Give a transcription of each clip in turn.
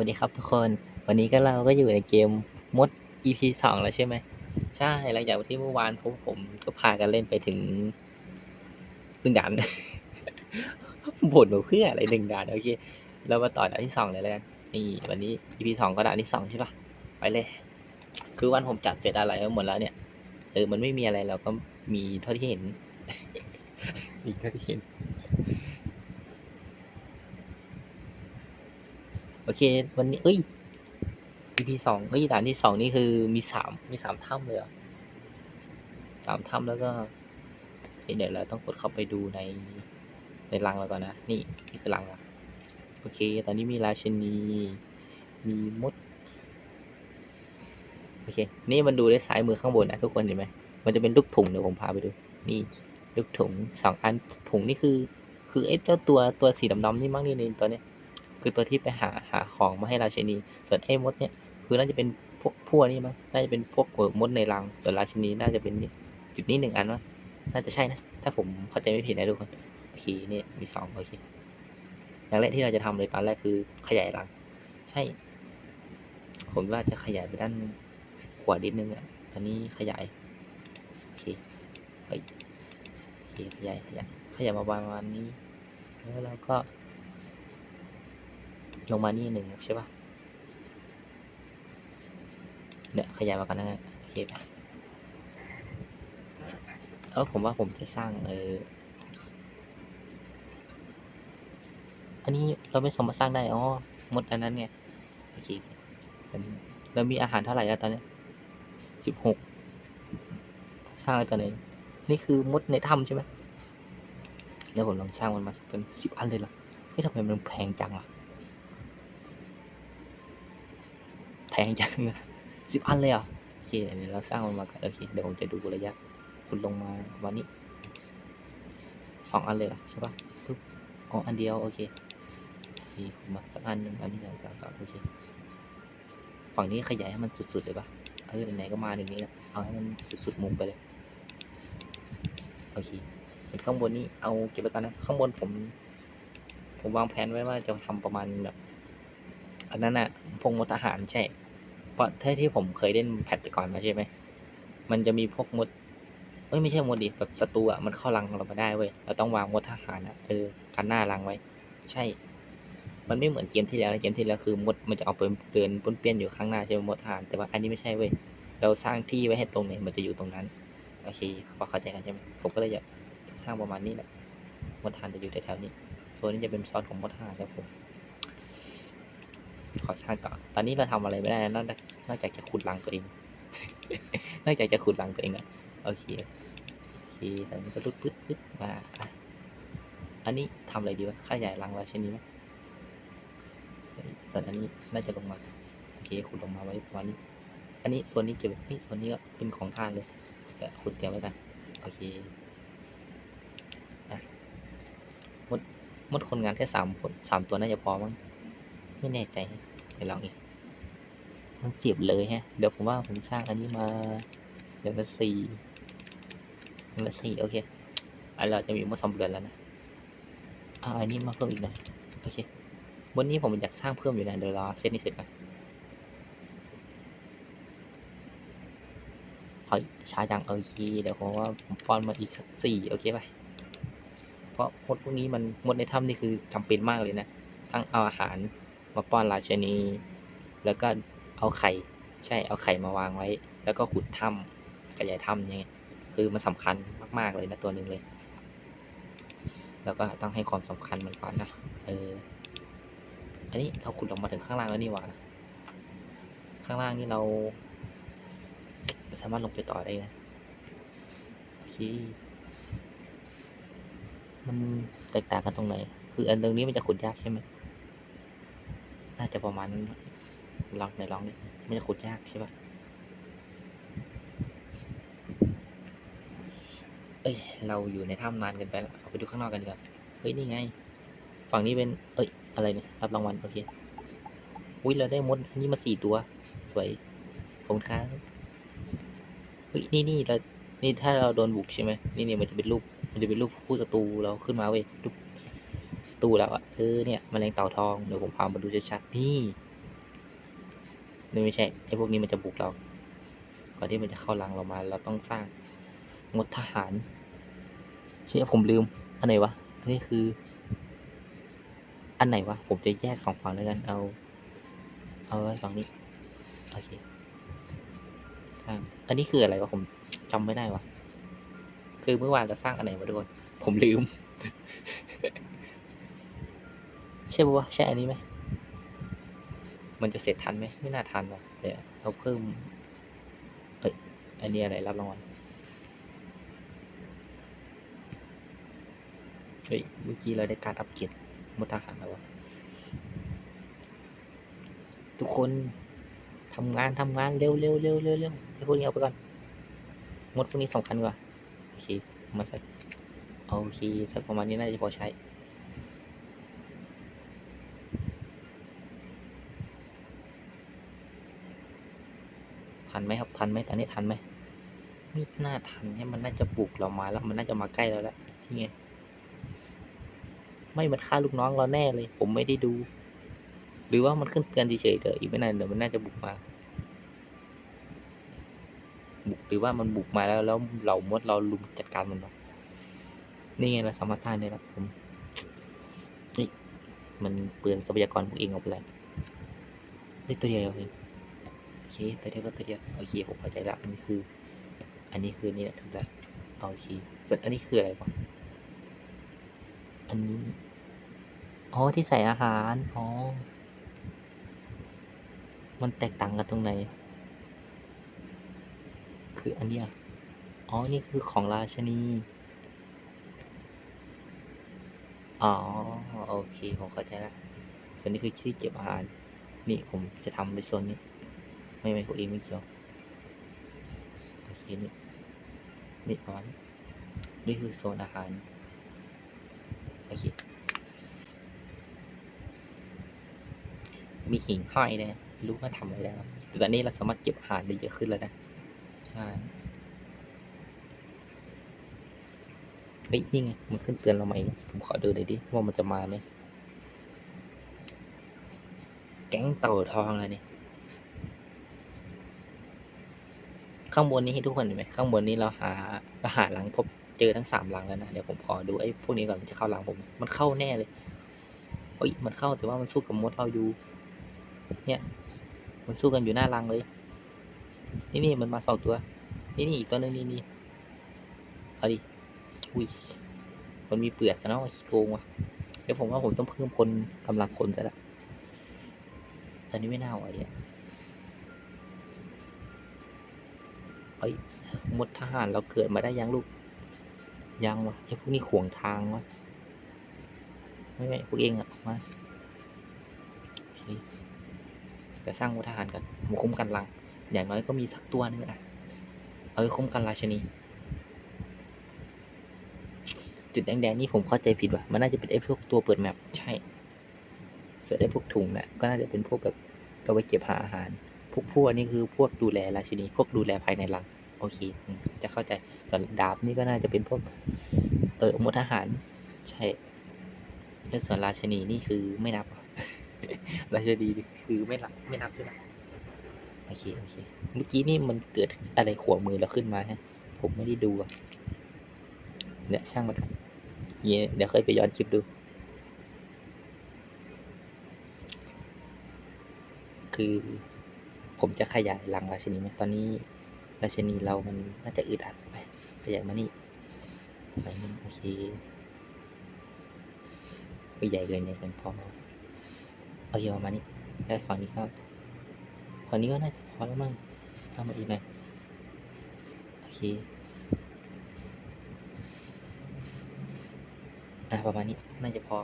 วัสดีครับทุกคน วันนี้ก็เราก็อยู่ในเกมมด EP สองแล้วใช่ไหม ใช่หลังจากที่เมื่อวานพวกผมก็พากันเล่นไปถึงหนึ่งด่านบ่นมาเพื่ออะไรหนึ่งด่านโอเค เรามาต่อด่านที่สองเลยแล้วกันนี่วันนี้ EP สองก็ด่านที่สองใช่ปะไปเลย คือวันผมจัดเสร็จอะไรไว้หมดแล้วเนี่ยเออมันไม่มีอะไรเราก็มีเท่าที่เห็นมีเท่าที่เห็น โอเค วันนี้ เอ้ย EP สองเอ้ยด่านที่สองนี่คือมีสามมีสามถ้ำเลยเหรอสามถ้ำแล้วก็เดี๋ยวเราต้องกดเข้าไปดูในในรังแล้วก่อนนะ นี่นี่คือรังอะโอเค ตอนนี้มีราชนี มีมด โอเค นี่มันดูได้ซ้ายมือข้างบนนะทุกคนเห็นไหม มันจะเป็นลูกถุงเดี๋ยวผมพาไปดู นี่ลูกถุงสองอันถุงนี่คือ คือไอ้เจ้าตัวตัวสีดำๆนี่มั้งนี่ในตัวเนี้ย คือตัวที่ไปหาหาของมาให้ราชินี ส่วนไอ้มดเนี่ยคือน่าจะเป็นพวกพวกนี่มั้งน่าจะเป็นพวกมดในรัง ส่วนราชินีน่าจะเป็นจุดนี้หนึ่งอันวะน่าจะใช่นะ ถ้าผมเข้าใจไม่ผิดนะทุกคนโอเคเนี่ยมีสองโอเคอย่างแรกที่เราจะทำเลยตอนแรกคือขยายรัง ใช่ ผมว่าจะขยายไปด้านขวานิดนึงอะตอนนี้ขยายโอเคเฮ้ยขยายขยายขยายมาประมาณนี้ แล้วเราก็ ลงมานี่หนึ่งใช่ปะเนี่ยขยายมากันนะโอเคปะเออผมว่าผมจะสร้างเอออันนี้เราไม่สามารถสร้างได้อ๋อหมดอันนั้นไงโอเคเรามีอาหารเท่าไหร่แล้วตอนนี้สิบหกสร้างไว้ตอนไหนนี่คือมดในถ้ำใช่ไหมเดี๋ยวผมลองสร้างมันมาสักเป็นสิบอันเลยหรอเฮ้ยทำไมมันแพงจังล่ะ พงจังสิบอันเลยเหรอะโอเคเดี๋ยวเราสร้างมันมาก่อนโอเคเดี๋ยวผมจะดูระยะคุณลงมาวันนี้สองอันเลยเหรอใช่ปะปึ๊บอ๋ออันเดียวโอเคโอเคคุณมาสักอันหนึ่งอันนี้สองสามสามโอเคฝั่งนี้ขยายให้มันสุดๆเลยปะเออไหนก็มาหนึ่งนี้แล้วเอาให้มันสุดๆมุมไปเลยโอเคส่วนข้างบนนี้เอาเก็บไว้ก่อนนะ ข้างบนผม ผมวางแผนไว้ว่าจะทำประมาณแบบ อันนั้นอะพวกมดทหารใช่ เพราะถ้าที่ผมเคยเล่นแพทแต่ก่อนมาใช่ไหม มันจะมีพวกมดเอ้ยไม่ใช่มดดิแบบศัตรูอะมันเข้ารังเรามาได้เว้ยเราต้องวางมดทหารอะเออกันหน้ารังไว้ ใช่ มันไม่เหมือนเกมที่แล้วนะเกมที่แล้วคือมดมันจะเอาไปเดินป้นเปี้ยนอยู่ข้างหน้าใช่ไหมมดทหารแต่ว่าอันนี้ไม่ใช่เว้ยเราสร้างที่ไว้ให้ตรงไหนมันจะอยู่ตรงนั้นโอเคพอเข้าใจกันใช่ไหมผมก็เลยอยากสร้างประมาณนี้แหละมดทหารจะอยู่แถวๆนี้โซนนี้จะเป็นซอนของมดทหารครับผม ขอสร้างต่อ ตอนนี้เราทำอะไรไม่ได้นอกจากนอกจากจะขุดรังตัวเอง นอกจากจะขุดรังตัวเองอะโอเค โอเค ตอนนี้ก็รุดปึ๊ดปึ๊ดมาอะอันนี้ทำอะไรดีวะขยายรังราชนีไหมส่วนอันนี้น่าจะลงมา โอเค ขุดลงมาไว้ประมาณนี้ อันนี้ส่วนนี้เก็บไว้เฮ้ยส่วนนี้ก็เป็นของทานเลยขุดเตรียมไว้กัน โอเคอะมดมดคนงานแค่สามคนสามตัวน่าจะพอมั้ง ไม่แน่ใจเดี๋ยวลองอีกมันเสียบเลยฮะ เดี๋ยวผมว่าผมสร้างอันนี้มาเดือนละสี่เดือนละสี่โอเคอันเราจะมีมาสองเดือนแล้วนะเอาอันนี้มาเพิ่มอีกหนะโอเคบนนี้ผมอยากสร้างเพิ่มอยู่นะเดี๋ยวรอเซตนี้เสร็จก่อนเฮ้ยช้าจังโอเคเดี๋ยวผมว่าผมป้อนมาอีกสักสี่โอเคไปเพราะมดพวกนี้มันมดในถ้ำนี่คือจำเป็นมากเลยนะทั้งเอาอาหาร มาป้อนราชนี แล้วก็เอาไข่ ใช่เอาไข่มาวางไว้ แล้วก็ขุดถ้ำขยายถ้ำอย่างเงี้ยคือมันสำคัญมาก ๆ เลยนะตัวหนึ่งเลย แล้วก็ต้องให้ความสำคัญมันก่อนนะเอออันนี้เราขุดลงมาถึงข้างล่างแล้วนี่หว่าข้างล่างนี่เราสามารถลงไปต่อได้นะโอเคมันแตกต่างกันตรงไหน คืออันตรงนี้มันจะขุดยากใช่ไหม น่าจะประมาณนั้นลองไหนลองดิมันจะขุดยากใช่ปะเอ้ย เราอยู่ในถ้ำนานกันไปแล้วเอาไปดูข้างนอกกันดีกว่าเฮ้ย นี่ไง ฝั่งนี้เป็น เอ้ย อะไรเนี่ย รับรางวัล โอเค อุ้ย เราได้มดอันนี้มาสี่ตัว สวยขอบคุณครับเฮ้ย นี่นี่เรานี่ถ้าเราโดนบุกใช่ไหม นี่เนี่ยมันจะเป็นรูป มันจะเป็นรูปคู่ศัตรูเราขึ้นมาเว้ยรูป ตรูแล้วอะเออเนี่ยมแมลงเต่าทองเดี๋ยวผมพามาดูชัดๆนี่นี่ไม่ใช่ไอ้พวกนี้มันจะบุกเรา ก่อนที่มันจะเข้ารังเรามา เราต้องสร้างงดทหารเชื่อผมลืม อันไหนวะ อันนี้คือ อันไหนวะ ผมจะแยกสองฝั่งแล้วกัน เอา เอาไว้ฝั่งนี้ โอเคสร้างอันนี้คืออะไรวะ ผมจำไม่ได้วะ คือเมื่อวานเราสร้างอันไหนมาด้วยผมลืม ใช่ปะวะใช่อันนี้ไหมมันจะเสร็จทันไหมไม่น่าทันว่ะแต่เราเพิ่มเอ้ยอันนี้อะไรรับรางวัลเฮ้ยเมื่อกี้เราได้การอัปเกรดมดทหารแล้ววะทุกคนทำงานทำงานเร็วเร็วเร็วเร็วเร็วไอ้พวกนี้เอาไปก่อนมดพวกนี้สำคัญกว่าโอเคมาสักโอเคสักประมาณนี้น่าจะพอใช้ ทันไหมตอนนี้ทันไหมไม่น่าทันเนี่ยมันน่าจะบุกเรามาแล้ว มันน่าจะมาใกล้เราแล้วนี่ไงไม่มันฆ่าลูกน้องเราแน่เลย ผมไม่ได้ดู หรือว่ามันขึ้นเตือนเฉยๆเดี๋ยวอีกไม่นานเดี๋ยวมันน่าจะบุกมา บุกหรือว่ามันบุกมาแล้วแล้วเรามดเราลุมจัดการมันเนาะนี่ไงเราสามารถสร้างได้แล้วผมนี่มันเปลืองทรัพยากรพวกเองออกไปแล้วได้ตัวเดียวเอง อเคตัวเดียก็ตัวเดียวโอเคผมเข้าใจแล้วอันนี้คือ อันนี้คือนี่แหละถูกแล้วโอเคส่วนอันนี้คืออะไรวะอันนี้อ๋อที่ใส่อาหารอ๋อมันแตกต่างกันตรงไหน คืออันเนี้ยอ๋อ นี่คือของราชนี อ๋อ โอเค ผมเข้าใจและส่วนนี้คือที่เก็บอาหาร นี่ผมจะทำในโซนนี้ ไม่ไม่ผมเองไม่เกี่ยวโอเคนี่นี่ประมาณนี่คือโซนอาหารโอเคมีหิ่งห้อยด้วยไม่รู้ว่าทำอะไรได้บ้างแต่ตอนนี้เราสามารถเก็บอาหารได้เยอะขึ้นแล้วนะใช่เฮ้ยนี่ไงมันขึ้นเตือนเราไหมผมขอดูหน่อยดิว่ามันจะมาไหมแก๊งเต่าทองอะไรเนี่ย ข้างบนนี้ให้ทุกคนเห็นไหมข้างบนนี้เราหาเราหาหลังพบเจอทั้งสามหลังแล้วนะเดี๋ยวผมขอดูไอ้พวกนี้ก่อนมันจะเข้าหลังผม มันเข้าแน่เลยเฮ้ยมันเข้าแต่ว่ามันสู้กับมดเราอยู่ เนี่ย มันสู้กันอยู่หน้ารังเลย นี่นี่มันมาสองตัว นี่นี่อีกตัวนึงนี่นี่เอาดิอุ้ยมันมีเปลือกนะว่าขี้โกงว่ะเดี๋ยวผมว่าผมต้องเพิ่มคนกำลังคนซะละตอนนี้ไม่น่าไหวอะ เอ้ยมดทหารเราเกิดมาได้ยังลูก ยังวะไอ้พวกนี้ขวางทางวะไม่ไม่พวกเองอะมาโอเคเดี๋ยวสร้างมดทหารกันมาคุ้มกันรัง อย่างน้อยก็มีสักตัวนึงอะเอาไว้คุ้มกันราชนี จุดแดงๆนี่ผมเข้าใจผิดว่ะมันน่าจะเป็นไอ้พวกตัวเปิดแมปใช่เส่วนไอ้พวกถุงน่ะก็น่าจะเป็นพวกแบบเอาไว้เก็บหาอาหาร วกพวกนี่คือพวกดูแลราชินีพวกดูแลภายในรัง โอเค จะเข้าใจส่วนดาบนี่ก็น่าจะเป็นพวก เออมดทหาร ใช่แล้วส่วนราชินีนี่คือไม่นับ ราชินีคือไม่นับไม่นับใช่ไหมโอเคโอเค เมื่อกี้นี่มันเกิดอะไรขวามือแล้วขึ้นมาฮะ ผมไม่ได้ดูอะเนี่ยช่างมันเงี้ยเดี๋ยวค่อยไปย้อนคลิปดู คือ ผมจะขยายรังราชินีไหมตอนนี้ราชินีเรามันน่าจะอึดอัดไปขยายมานี่ไปนี่โอเคไปใหญ่เกินใหญ่เกินพอโอเคประมาณนี้แล้วฝั่งนี้ก็ฝั่งนี้ก็น่าจะพอแล้วมั้งเอามาอีกหน่อยโอเคอะประมาณนี้น่าจะพอ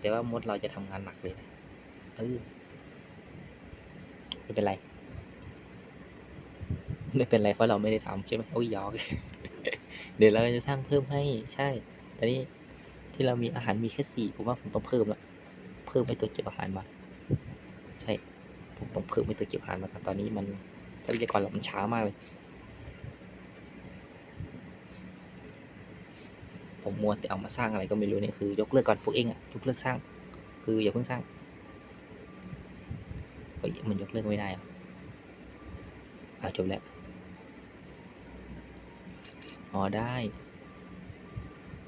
แต่ว่ามดเราจะทำงานหนักเลยนะเออ ไม่เป็นไร ไม่เป็นไรเพราะเราไม่ได้ทำใช่ไหมโอ้ยหยอกเดี๋ยวเราจะสร้างเพิ่มให้ใช่ตอนนี้ที่เรามีอาหารมีแค่สี่ผมว่าผมต้องเพิ่มละเพิ่มไอ้ตัวเก็บอาหารมา ใช่ ผมต้องเพิ่มไอ้ตัวเก็บอาหารมาตอนนี้มันทรัพยากรเรามันช้ามากเลย ผมมัวแต่เอามาสร้างอะไรก็ไม่รู้เนี่ยคือยกเลิกก่อนพวกเองอะยกเลิกสร้าง คืออย่าเพิ่งสร้าง มันยกเลิกไม่ได้อ่าจบแล้ว อ๋อได้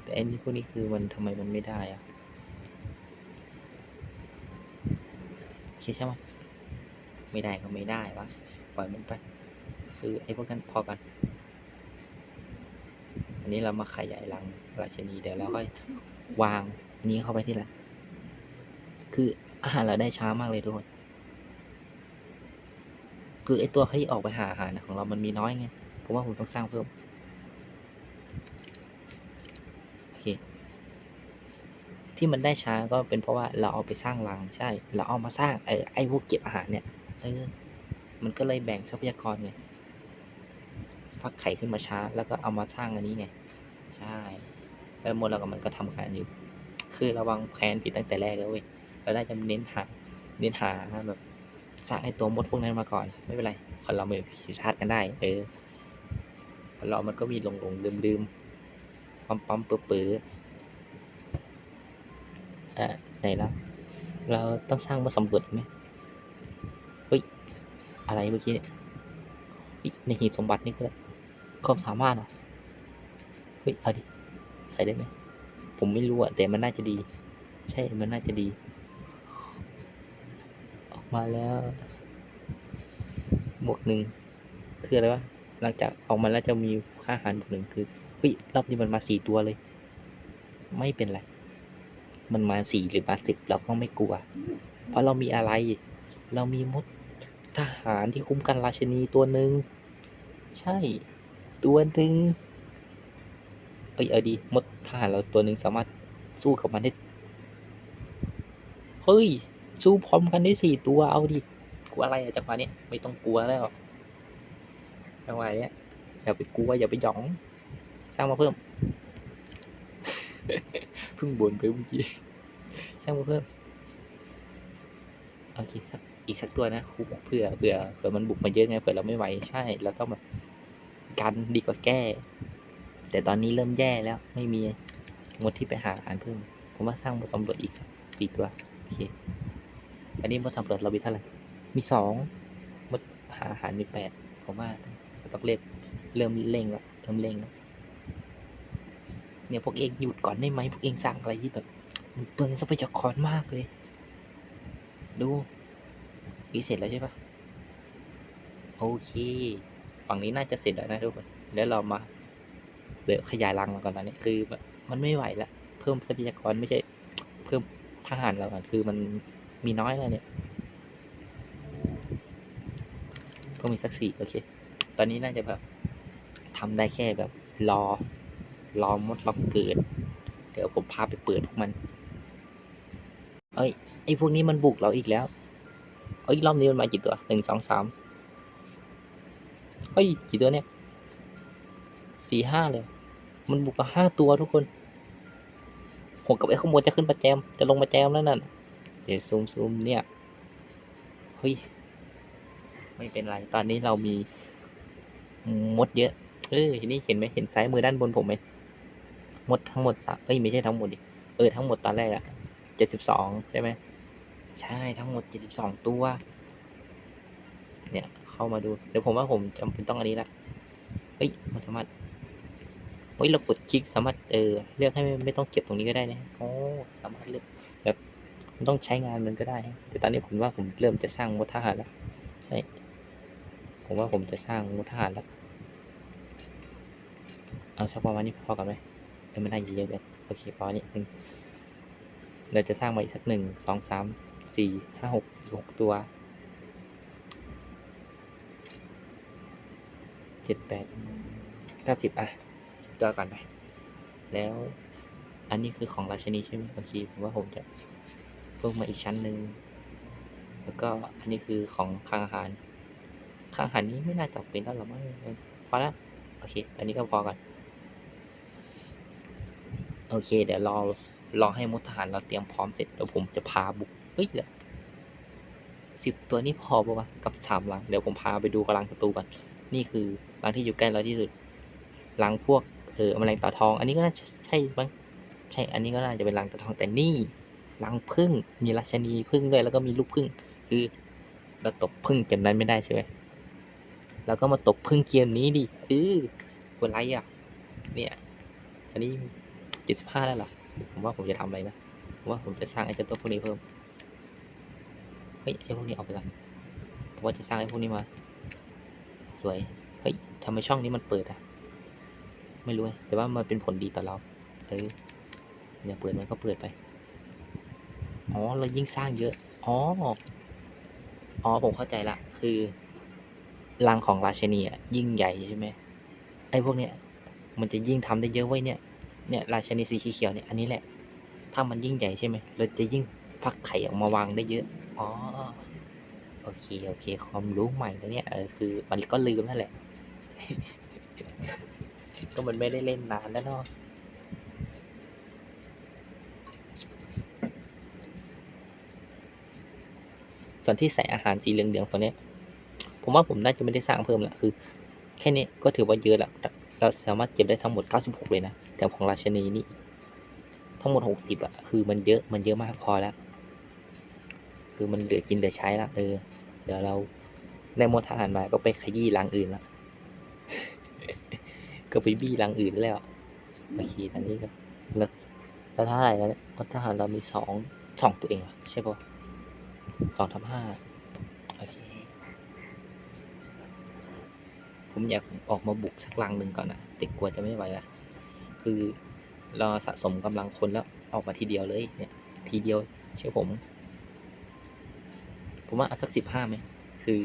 แต่อันนี้พวกนี้คือมันทำไมมันไม่ได้อะโอเคใช่ไหมไม่ได้ก็ไม่ได้วะปล่อยมันไป คือไอ้พวกนั้นพอกัน อันนี้เรามาขยายรังราชนีเดี๋ยวเราก็วางนี้เข้าไปที่ละคืออาหารเราได้ช้ามากเลยทุกคน คือไอตัวที่ออกไปหาอาหารของเรามันมีน้อยไงเพราะว่าผมต้องสร้างเพิ่มโอเคที่มันได้ช้าก็เป็นเพราะว่าเราเอาไปสร้างรังใช่ เราเอามาสร้างเอไอพวกเก็บอาหารเนี่ยเออมันก็เลยแบ่งทรัพยากรไงฟักไข่ขึ้นมาช้า แล้วก็เอามาสร้างอันนี้ไงใช่แล้วหมดเรากับมันก็ทำงานอยู่ คือระวังแผนผิดตั้งแต่แรกแล้วเว้ยเราได้จะเน้นหาเน้นหาแบบ สร้างไอตัวมดพวกนั้นมาก่อน ไม่เป็นไรคนเราไม่ผิดพลาดกันได้ เออคนเรามันก็มีหลงหลงลืมลืมปั๊มปั๊มเปื้อเปื้ออ่าไหนละเราต้องสร้างมาสำรวจไหมเฮ้ย อะไรเมื่อกี้เนี่ยในหีบสมบัตินี่ก็ความสามารถเหรอะเฮ้ยเอาดิ ใส่ได้ไหมผมไม่รู้อะแต่มันน่าจะดี ใช่ มันน่าจะดี มาแล้วบวกหนึ่งคืออะไรวะหลังจากออกมาแล้วจะมีค่าหารบวกหนึ่งคือเฮ้ยรอบนี้มันมาสี่ตัวเลย ไม่เป็นไร มันมาสี่หรือมาสิบเราก็ไม่กลัว เพราะเรามีอะไร เรามีมดทหารที่คุ้มกันราชนีตัวหนึ่งใช่ ตัวหนึ่งเอ้ยเอาดีมดทหารเราตัวหนึ่งสามารถสู้กับมันได้เฮ้ย สู้พร้อมกันได้สี่ตัวเอาดิกลัวอะไรอะจังหวะเนี้ยไม่ต้องกลัวแล้วจังหวะเนี้ยอย่าไปกลัวอย่าไปหยอง สร้างมาเพิ่มเพิ่งบ่นไปเมื่อกี้สร้างมาเพิ่มโอเคสักอีกสักตัวนะเผื่อเผื่อเผื่อมันบุกมาเยอะไงเผื่อเราไม่ไหวใช่เราต้องแบบกันดีกว่าแก้ แต่ตอนนี้เริ่มแย่แล้วไม่มีมดที่ไปหาอาหารเพิ่ม ผมว่าสร้างมาสำรวจอีกสักสี่ตัวโอเค อันนี้มดสำรวจเรามีเท่าไหร่ มีสองมดหาอาหารมีแปดผมว่าต้องเริ่มเริ่มเร่งแล้วเริ่มเร่งแล้วเนี่ยพวกเองหยุดก่อนได้ไหมพวกเองสร้างอะไรที่แบบมันเปลืองทรัพยากรมากเลย ดูนี่เสร็จแล้วใช่ปะโอเค ฝั่งนี้น่าจะเสร็จแล้วนะทุกคนแล้วเรามาเดี๋ยวขยายรังมาก่อนตอนนี้คือมันไม่ไหวละเพิ่มทรัพยากรไม่ใช่ เพิ่มทหารเราก่อนคือมัน มีน้อยแล้วเนี่ยก็มีสักสี่โอเค ตอนนี้น่าจะแบบทำได้แค่แบบรอ รอมดล็อเกิด เดี๋ยวผมพาไปเปิดพวกมัน เอ้ยไอพวกนี้มันบุกเราอีกแล้ว เอ้ยรอบนี้มันมากี่ตัวหนึ่งสองสามเฮ้ยกี่ตัวเนี่ยสี่ห้าเลย มันบุกมาห้าตัวทุกคนผมกับไอ้ข้างบนจะขึ้นมาแจม จะลงมาแจมแล้วนั่น เดี๋ยวซูมซูมเนี่ย เฮ้ย ไม่เป็นไร ตอนนี้เรามีมดเยอะ เออทีนี้เห็นไหมเห็นซ้ายมือด้านบนผมไหมมดทั้งหมดสามเอ้ยไม่ใช่ทั้งหมดดิ เออทั้งหมดตอนแรกอะเจ็ดสิบสองใช่ไหม ใช่ทั้งหมดเจ็ดสิบสองตัว เนี่ยเข้ามาดู เดี๋ยวผมว่าผมจำเป็นต้องอันนี้ละ เฮ้ยมันสามารถเฮ้ยเรากดคลิกสามารถเออเลือกให้ไม่ไม่ต้องเก็บตรงนี้ก็ได้นะโอ้สามารถเลือกแบบ มันต้องใช้งานมันก็ได้ แต่ตอนนี้ผมว่าผมเริ่มจะสร้างมดทหารแล้วใช่ผมว่าผมจะสร้างมดทหารแล้วเอาสักประมาณนี้พอกันไหมไม่ได้เยอะเลยโอเคพอนี้หนึ่งเราจะสร้างมาอีกสักหนึ่งสองสามสี่ห้าหกอีกหกตัวเจ็ดแปดเก้าสิบอะสิบตัวก่อนไป แล้วอันนี้คือของราชนีใช่ไหมโอเคผมว่าผมจะ เพิ่มมาอีกชั้นหนึ่งแล้วก็อันนี้คือของคลังอาหารคลังอาหารนี้ไม่น่าจะเป็นแล้วหรอมั้งพอละโอเค อันนี้ก็พอก่อนโอเค เดี๋ยวรอรอให้มดทหารเราเตรียมพร้อมเสร็จเดี๋ยวผมจะพาบุกเฮ้ยเหลือสิบตัวนี้พอปะวะกับสามลัง เดี๋ยวผมพาไปดูกำลังศัตรูก่อน นี่คือรังที่อยู่ใกล้เราที่สุดรังพวกเออแมลงต่าทอง อันนี้ก็น่าจะใช่บ้างใช่ อันนี้ก็น่าจะเป็นรังต่าทองแต่นี่ รังพึ่งมีราชนีพึ่งด้วยแล้วก็มีลูกพึ่งคือเราตบพึ่งเกมนั้นไม่ได้ใช่ไหมเราก็มาตบพึ่งเกมนี้ดิเออเป็นไรอะ เนี่ยอันนี้เจ็ดสิบห้าแล้วหรอผมว่าผมจะทำอะไรนะผมว่าผมจะสร้างไอ้เจ้าตัวพวกนี้เพิ่มเฮ้ยไอ้พวกนี้เอาไปก่อนผมว่าจะสร้างไอ้พวกนี้มา สวยเฮ้ยทำไมช่องนี้มันเปิดอะ ไม่รู้ไงแต่ว่ามันเป็นผลดีต่อเราเออเนี่ยเปิดมันก็เปิดไป อ๋อ เรายิ่งสร้างเยอะ อ๋อ อ๋อ ผมเข้าใจละ คือรังของราชนีอะยิ่งใหญ่ใช่ไหมไอ้พวกเนี้ย มันจะยิ่งทำได้เยอะไว้เนี่ย เนี่ยราชนีสีเขียวเนี่ย อันนี้แหละ ถ้ามันยิ่งใหญ่ใช่ไหมเราจะยิ่งฟักไข่ออกมาวางได้เยอะ อ๋อ โอเค โอเค ความรู้ใหม่แล้วเนี่ย เออ คือมันก็ลืมนั่นแหละ ก็มันไม่ได้เล่นนานแล้วเนาะ ส่วนที่ใส่อาหารสีเหลืองๆตัวนี้ผมว่าผมน่าจะไม่ได้สร้างเพิ่มละคือ แค่นี้ก็ถือว่าเยอะละเราสามารถเก็บได้ทั้งหมด 96 เลยนะแต่ของราชนีนี่ทั้งหมด 60อะคือมันเยอะมันเยอะมากพอแล้ว คือมันเหลือกินเหลือใช้ละเออเดี๋ยวเราได้มดทหารมาก็ไปขยี้รังอื่นละก็ไปบี้รังอื่นแล้วโอเคตอนนี้ก็แล้วแล้วเท่าไหร่แล้วเนี่ยมดทหารเรามีสองสองตัวเองเหรอใช่ปะ สองทับห้าโอเค ผมอยากออกมาบุกสักลังหนึ่งก่อนนะแต่กลัวจะไม่ไหวอะคือเราสะสมกำลังคนแล้วออกมาทีเดียวเลยเนี่ย ทีเดียวเชื่อผม ผมว่าเอาสักสิบห้าไหมคือ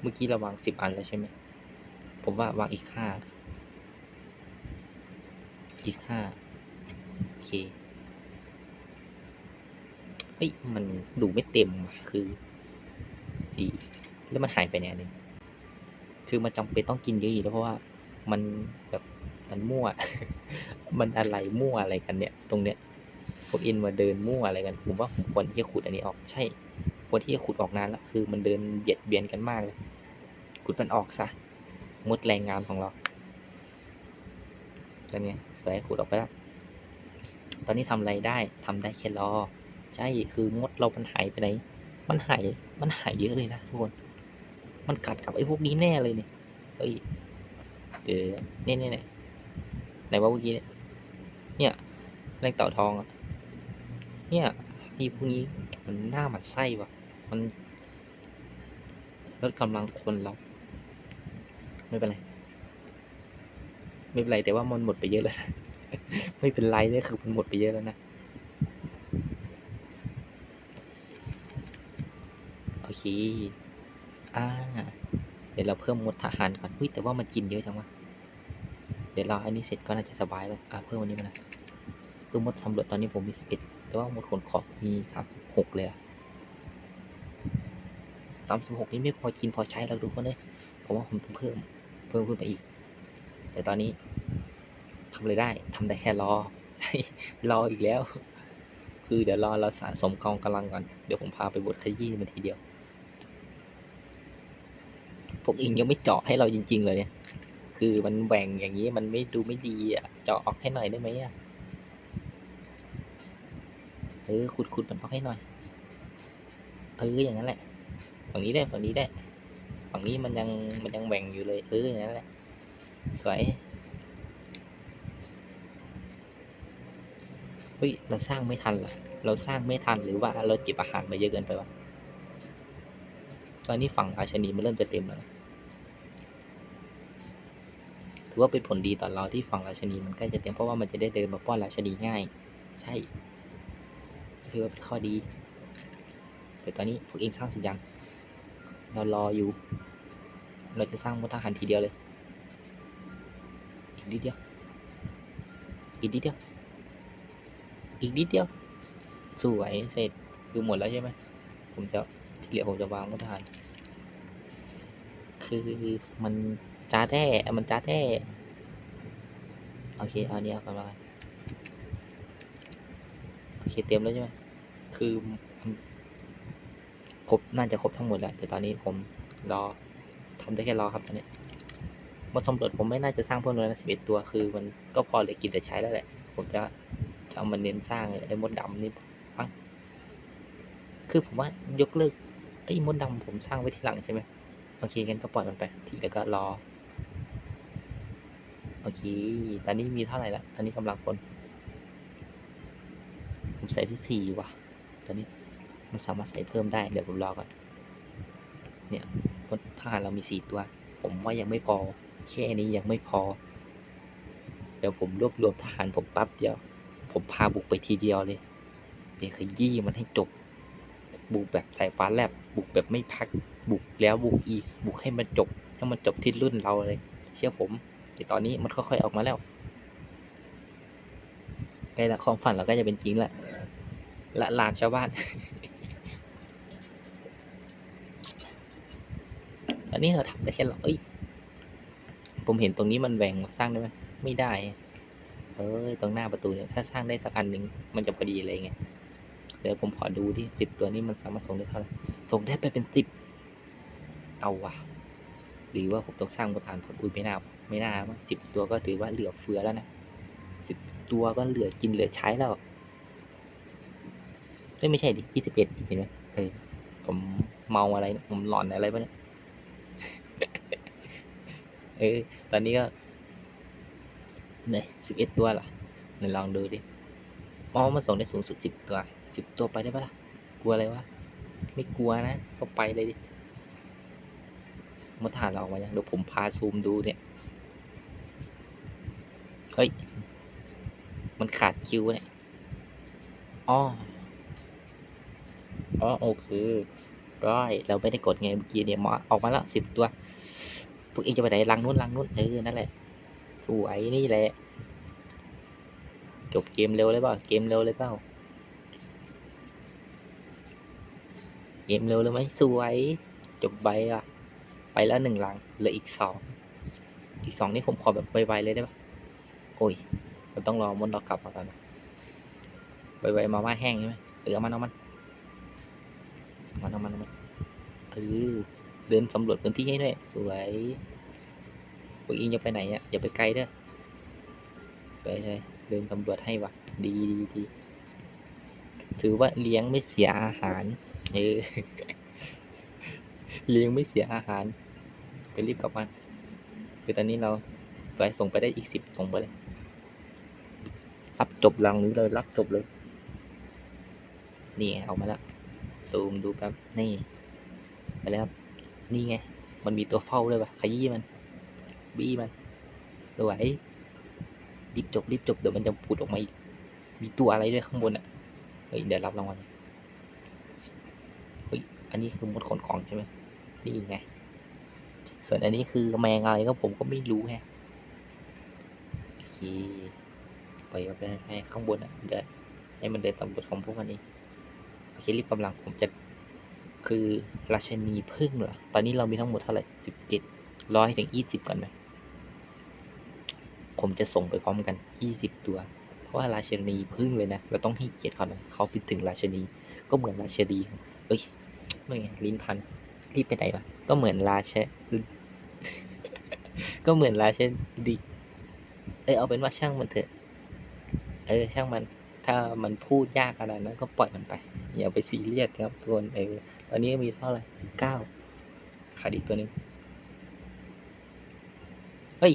เมื่อกี้เราวางสิบอันแล้วใช่ไหมผมว่าวางอีกห้าอีกห้าโอเค เฮ้ยมันดูไม่เต็มคือสี่แล้วมันหายไปแน่หนึ่งคือมันจำเป็นต้องกินเยอะอยู่แล้วเพราะว่ามันแบบมันมั่ว มันอะไรมั่วอะไรกันเนี่ย ตรงเนี้ยพวกอินมาเดินมั่วอะไรกันผมว่าผมควรที่จะขุดอันนี้ออกใช่ควรที่จะขุดออกนานละคือมันเดินเบียดเบียนกันมากเลย ขุดมันออกซะมดแรงงานของเราตอนนี้สวยขุดออกไปแล้วตอนนี้ทำอะไรได้ทำได้แค่รอ ใช่คือมดเรามันหายไปไหน มันหายมันหายเยอะเลยนะทุกคน มันกัดกับไอ้พวกนี้แน่เลยเนี่ยเฮ้ยเดี๋ยวเนี่ยเนี่ยเนี่ยไหนว่าเมื่อกี้เนี่ยเนี่ยแรงเต่าทองอะเนี่ยไอ้พวกนี้มันหน้าหมันไส้ว่ะ มันลดกำลังคนเรา ไม่เป็นไร ไม่เป็นไรแต่ว่ามันหมดไปเยอะแล้วนะ ไม่เป็นไรเนี่ยคือมันหมดไปเยอะแล้วนะ โอเคอ่า เดี๋ยวเราเพิ่มมดทหารก่อนเฮ้ยแต่ว่ามันกินเยอะจังวะ เดี๋ยวเราอันนี้เสร็จก็น่าจะสบายแล้ว อ่าเพิ่มวันนี้มานะคือมดสำรวจตอนนี้ผมมีสิบเอ็ดแต่ว่ามดขนของมีสามสิบหกเลยอะสามสิบหกนี่ไม่พอกินพอใช้แล้วทุกคนเลยผมว่าผมต้องเพิ่ม เพิ่มขึ้นไปอีก แต่ตอนนี้ทำอะไรได้ทำได้แค่รอ รออีกแล้ว คือเดี๋ยวรอเราสะสมกองกำลังก่อน เดี๋ยวผมพาไปบดขยี้มันทีเดียว พวกอิงยังไม่เจาะให้เราจริง ๆ เลยเนี่ย คือมันแหว่งอย่างนี้มันไม่ดูไม่ดีอะ เจาะออกให้หน่อยได้ไหมอะ เออขุดขุดมันออกให้หน่อย เอออย่างนั้นแหละ ฝั่งนี้ได้ฝั่งนี้ได้ ฝั่งนี้มันยังมันยังแหว่งอยู่เลย เอออย่างนั้นแหละ สวยเฮ้ยเราสร้างไม่ทันเหรอเราสร้างไม่ทันหรือว่าเราเก็บอาหารมาเยอะเกินไปวะ ตอนนี้ฝั่งราชนีมันเริ่มจะเต็มแล้วนะ ถือว่าเป็นผลดีต่อเราที่ฝั่งราชนีมันใกล้จะเต็มเพราะว่ามันจะได้เดินมาป้อนราชนีง่าย ใช่ถือว่าเป็นข้อดี แต่ตอนนี้พวกเองสร้างสร็จยังเรารออยู่ เราจะสร้างมดทหารทีเดียวเลยอีกนิดเดียวอีกนิดเดียวอีกนิดเดียวสวยเสร็จคือหมดแล้วใช่ไหมผมจะที่เหลือผมจะวางมดทหารคือมัน จ้าแท้มันจ้าแท้โอเคเอาเนี้ยก่อนละกันโอเคเต็มแล้วใช่ไหมคือครบน่าจะครบทั้งหมดแล้วแต่ตอนนี้ผมรอทำได้แค่รอครับตอนนี้มดสำรวจผมไม่น่าจะสร้างเพิ่มเลยนะสิบเอ็ดตัวคือ มันก็พอเหลือกินแต่ใช้แล้วแหละ ผมจะจะเอามันเน้นสร้างไอ้มดดำนี่บ้างคือผมว่ายกเลิกเอ้มดดำผมสร้างไว้ทีหลังใช่ไหมโอเคงั้นก็ปล่อยมันไปทีเดียวก็รอ อเค ตอนนี้มีเท่าไหร่ละ ตอนนี้กำลังคน ผมใส่ที่สี่ว่ะ ตอนนี้มันสามารถใส่เพิ่มได้ เดี๋ยวผมรอก่อน เนี่ยพลทหารเรามีสี่ตัว ผมว่ายังไม่พอ แค่นี้ยังไม่พอ เดี๋ยวผมรวบรวมทหารผมปั๊บเดียว ผมพาบุกไปทีเดียวเลย เดี๋ยวขยี้มันให้จบ บุกแบบสายฟ้าแลบ บุกแบบไม่พัก บุกแล้วบุกอีก บุกให้มันจบให้มันจบที่รุ่นเราเลย เชื่อผม แต่ตอนนี้มันค่อยๆออกมาแล้วใกล้ละความฝันเราก็จะเป็นจริงแหละละลานชาวบ้านตอนนี้เราทำได้แค่เราเอ้ยผมเห็นตรงนี้มันแหว่งสร้างได้ไหมไม่ได้ เอ้ยตรงหน้าประตูเนี่ยถ้าสร้างได้สักอันหนึ่งมันจะพอดีเลยไงเดี๋ยวผมขอดูดิสิบตัวนี้มันสามารถส่งได้เท่าไหร่ส่งได้ไปเป็นสิบเอาวะหรือว่าผมต้องสร้างประธานผลอุ้ยไม่น่า ไม่น่ามั้งสิบตัวก็ถือว่าเหลือเฟือแล้วนะสิบตัวก็เหลือกินเหลือใช้แล้วไม่ใช่ดิยี่สิบเอ็ดเห็นไหมเออผมเมาอะไรเนี่ยผมหลอนอะไรปะเนี่ยเออ ตอนนี้ก็เนี่ยสิบเอ็ดตัวเหรอไหนลองดูดิอ๋อมันส่งได้สูงสุดสิบตัวสิบตัวไปได้ปะล่ะ กลัวอะไรวะ ไม่กลัวนะ ก็ไปเลยดิมาถ่านเราออกมายังเดี๋ยวผมพาซูมดูเนี่ย เฮ้ย มันขาดคิวเนี่ยอ๋ออ๋อโอเคร้อยเราไม่ได้กดไงเมื่อกี้เนี่ยมาออกมาแล้วสิบตัว พวกเองจะไปไหนลังนู้นลังนู้นเออนั่นแหละ สวยนี่แหละ จบเกมเร็วเลยเปล่า เกมเร็วเลยเปล่า เกมเร็วเลยไหมสวย จบใบอะ ไปแล้วหนึ่งลังเหลืออีกสอง อีกสองนี่ผมขอแบบไวๆเลยได้ปะโอ้ย เราต้องรอมดเรากลับมาก่อนนะไวๆมาม่าแห้งใช่ไหมเออเอามันเอามันเอามันเอามันเอามันเออเดินสำรวจพื้นที่ให้ด้วย สวยพวกอิงจะไปไหนอะอย่าไปไกลเด้อสวยเลยเดินสำรวจให้วะดีดีดีถือว่าเลี้ยงไม่เสียอาหาร เออ เลี้ยงไม่เสียอาหาร ไปรีบกลับมาคือตอนนี้เราสายส่งไปได้อีกสิบส่งไปเลย รับจบลังนี้เลยรับจบเลย นี่ไงเอามาแล้วซูมดูแป๊บนี่ไปแล้วครับ นี่ไง มันมีตัวเฝ้าด้วยปะขยี้มัน บี้มันสวยรีบจบรีบจบเดี๋ยวมันจะพูดออกมาอีก มีตัวอะไรด้วยข้างบนอะ เฮ้ยเดี๋ยวรับรางวัลเฮ้ยอันนี้คือมดขนของใช่ไหมนี่ไง ส่วนอันนี้คือแมงอะไรก็ผมก็ไม่รู้แฮะโอเค อยเอาไปให้ข้างบนอะเดี๋ยวให้มันเดินตามบทของพวกมันเองโอเครีบกำลังผมจะคือราชนีพึ่งเหรอตอนนี้เรามีทั้งหมดเท่าไหร่สิบเจ็ดร้อยถึงยี่สิบกันไหมผมจะส่งไปพร้อมกันยี่สิบตัว เพราะว่าราชนีพึ่งเลยนะ เราต้องให้เกียรติเขานะเขาเป็นถึงราชนีก็เหมือนราชนีเอ้ยไม่ไงลิ้นพันรีบไปไหนวะก็เหมือนราชก็เหมือนราชดีเออเอาเป็นว่าช่างมันเถอะ เออช่างมันถ้ามันพูดยากขนาดนั้นก็ปล่อยมันไป อย่าไปซีเรียสครับทุกคนเออตอนนี้มีเท่าไหร่สิบเก้าขาดอีกตัวหนึงเฮ้ย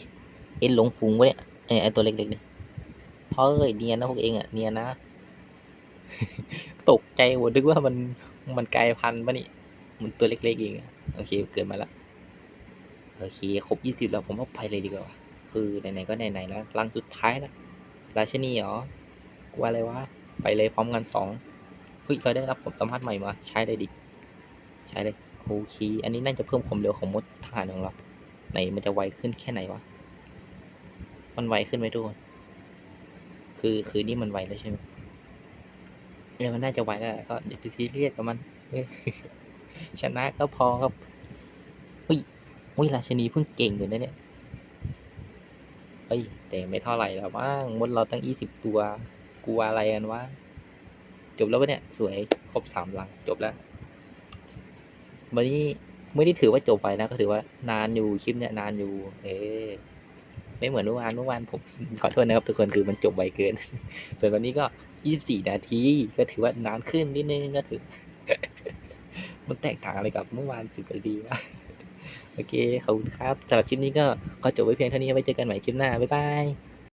เอ็นหลงฟุงวะเนี่ยไอ้ไอตัวเล็กๆเนี่ยเฮ้ยเนียนนะพวกเองอะเนียนนะ ตกใจหมดนึกว่ามันมันกลายพันธุ์ปะนี่มันตัวเล็กๆเองอะโอเคเกิดมาละโอเคครบยี่สิบแล้วผมว่าไปเลยดีกว่า คือไหนๆก็ไหนๆแล้วรังสุดท้ายแล้ว ราชนีเหรอกลัวอะไรวะ ไปเลยพร้อมกันสองเฮ้ยเราได้รับผมสัมภาษณ์ใหม่มาใช้เลยดิ ใช้เลยโอเคอันนี้น่าจะเพิ่มความเร็วของมดทหารของเรา ไหนมันจะไวขึ้นแค่ไหนวะ มันไวขึ้นไหมทุกคนคือคือนี่มันไวแล้วใช่ไหมเออมันน่าจะไวแล้วแหละก็อย่าไปซีเรียสกับมันชนะก็พอครับอุ้ยอุ้ยราชนีเพิ่งเก่งอยู่นะเนี่ย เฮ้ย แต่ไม่เท่าไหร่แล้วมั้งมดเราตั้งยี่สิบตัว กลัวอะไรกันวะ จบแล้วปะเนี่ย สวย ครบสามลัง จบแล้ว วันนี้ไม่ได้ถือว่าจบไปนะ ก็ถือว่านานอยู่ คลิปเนี่ยนานอยู่ เออไม่เหมือนเมื่อวานเมื่อวานผมขอโทษนะครับทุกคนคือมันจบไวเกิน ส่วนวันนี้ก็ยี่สิบสี่นาที ก็ถือว่านานขึ้นนิดนึงก็ถือ มันแตกต่างอะไรกับเมื่อวานสิบนาทีวะ โอเคขอบคุณครับสำหรับคลิปนี้ก็ขอจบไว้เพียงเท่านี้ไว้เจอกันใหม่คลิปหน้าบ๊ายบาย